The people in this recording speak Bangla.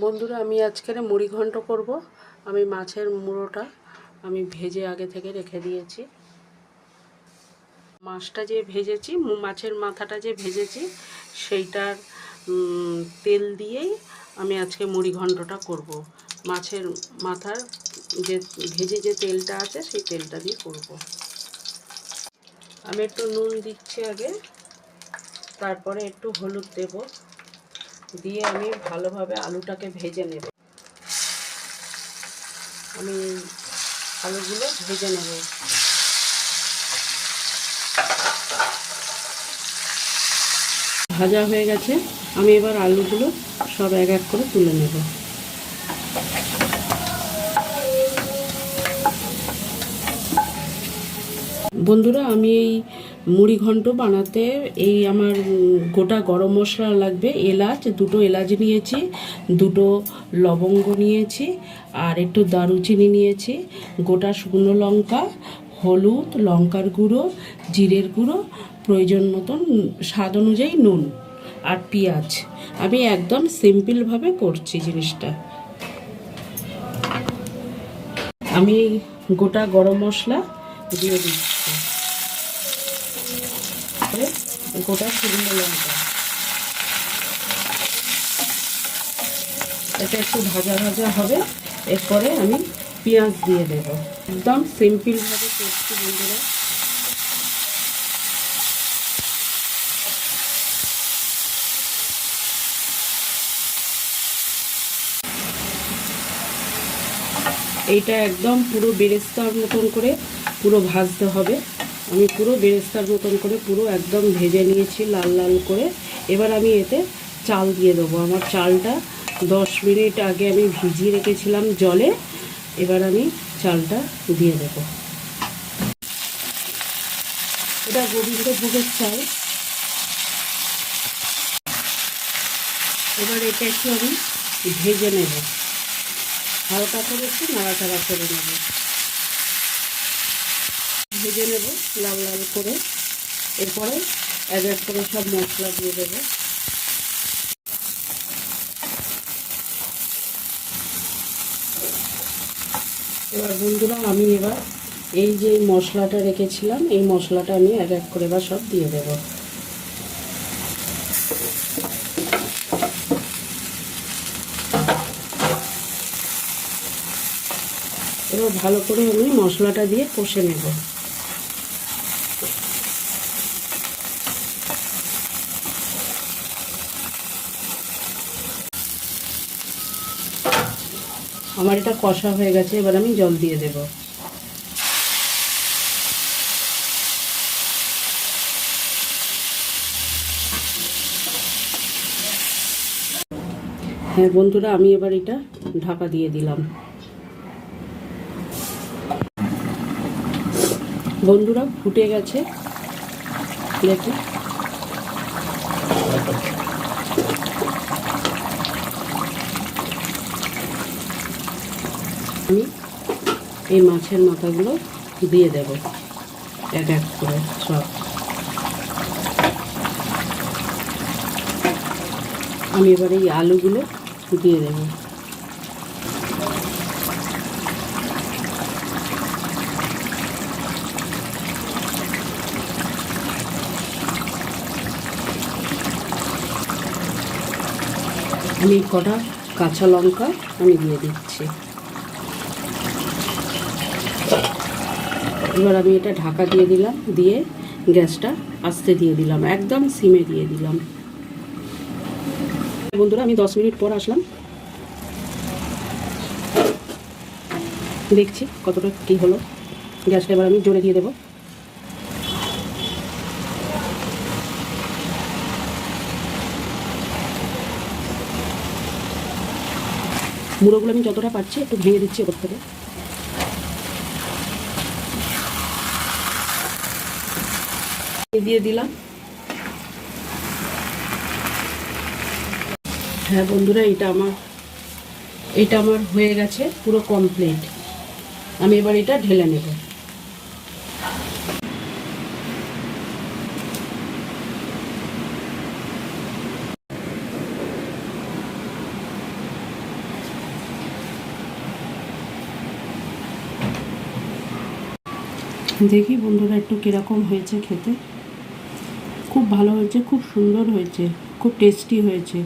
বন্ধুরা, আমি আজকের মুড়ি ঘন্ট করব। আমি মাছের মুড়োটা আমি ভেজে আগে থেকে রেখে দিয়েছি। মাছটা যে ভেজেছি মাছের মাথাটা যে ভেজেছি, সেইটার তেল দিয়েই আমি আজকে মুড়ি ঘন্টটা করব। মাছের মাথার যে, ভেজে যে তেলটা আছে, সেই তেলটা দিয়ে করব। আমি একটু নুন দিচ্ছি আগে, তারপরে একটু হলুদ দেব। দিয়ে আমি ভালোভাবে আলুটাকে ভেজে নেব। আমি আলুগুলো ভেজে নেব। ভাজা হয়ে গেছে। আমি এবার আলুগুলো সব এক এক করে তুলে নেব। বন্ধুরা, আমি এই মুড়ি ঘন্ট বানাতে এই আমার গোটা গরম মশলা লাগবে, এলাচ, দুটো এলাচ নিয়েছি, দুটো লবঙ্গ নিয়েছি, আর একটু দারুচিনি নিয়েছি, গোটা শুকনো লঙ্কা, হলুদ, লঙ্কার গুঁড়ো, জিরের গুঁড়ো, প্রয়োজন মতন স্বাদ অনুযায়ী নুন আর পেঁয়াজ। আমি একদম সিম্পলভাবে করছি জিনিসটা। আমি গোটা গরম মশলা দিয়ে দিচ্ছি। গোটা শুকনো লঙ্কা এটা একটু ভাজা ভাজা হবে, এরপরে আমি পেঁয়াজ দিয়ে দেব। একদম সিম্পলভাবে করছি বন্ধুরা। এইটা একদম পুরো বেরেস্তার মতন করে পুরো ভাজতে হবে। আমি পুরো বেরেস্তার মতন করে পুরো একদম ভেজে নিয়েছি লাল লাল করে। এবার আমি এতে চাল দিয়ে দেবো। আমার চালটা দশ মিনিট আগে আমি ভিজিয়ে রেখেছিলাম জলে। এবার আমি চালটা দিয়ে দেবো। এটা গোবিন্দভোগের চাল। এবার এটা একটু আমি ভেজে নেব। হালকা করে একটু নাড়াচাড়া করে নেব। ভেজে নেব লাল লাল করে। এরপরে এক এক করে সব মশলা দিয়ে দেবো। এবার বন্ধুরা, আমি এবার এই যে মশলাটা রেখেছিলাম, এই মশলাটা আমি এক এক করে এবার সব দিয়ে দেবো। এবার ভালো করে আমি মশলাটা দিয়ে কষে নেব। আমার এটা কষা হয়ে গেছে, এবার আমি জল দিয়ে দেব। হ্যাঁ বন্ধুরা, আমি এবার এটা ঢাকা দিয়ে দিলাম। বন্ধুরা, ফুটে গেছে। দেখি আমি এই মাছের মাথাগুলো দিয়ে দেব, এক এক করে সব। আমি এবার এই আলুগুলো দিয়ে দেবো। আমি কটা কাঁচা লঙ্কা আমি দিয়ে দিচ্ছি। এবার আমি এটা ঢাকা দিয়ে দিলাম, দিয়ে গ্যাসটা আস্তে দিয়ে দিলাম, একদম সিমে দিয়ে দিলাম। বন্ধুরা, আমি দশ মিনিট পর আসলাম। দেখছি কতটা কী হলো। গ্যাসটা এবার আমি জোরে দিয়ে দেবো। মুড়োগুলো আমি যতটা পাচ্ছি একটু ভেঙে দিচ্ছি ওপর থেকে। দিয়ে দিলাম। হ্যাঁ বন্ধুরা, এটা আমার এটা আমার হয়ে গেছে পুরো কমপ্লিট আমি এবার এটা ঢেলে নেব। দেখি বন্ধুরা, একটু কীরকম হয়েছে খেতে। খুব ভালো হয়েছে খুব সুন্দর হয়েছে খুব টেস্টি হয়েছে।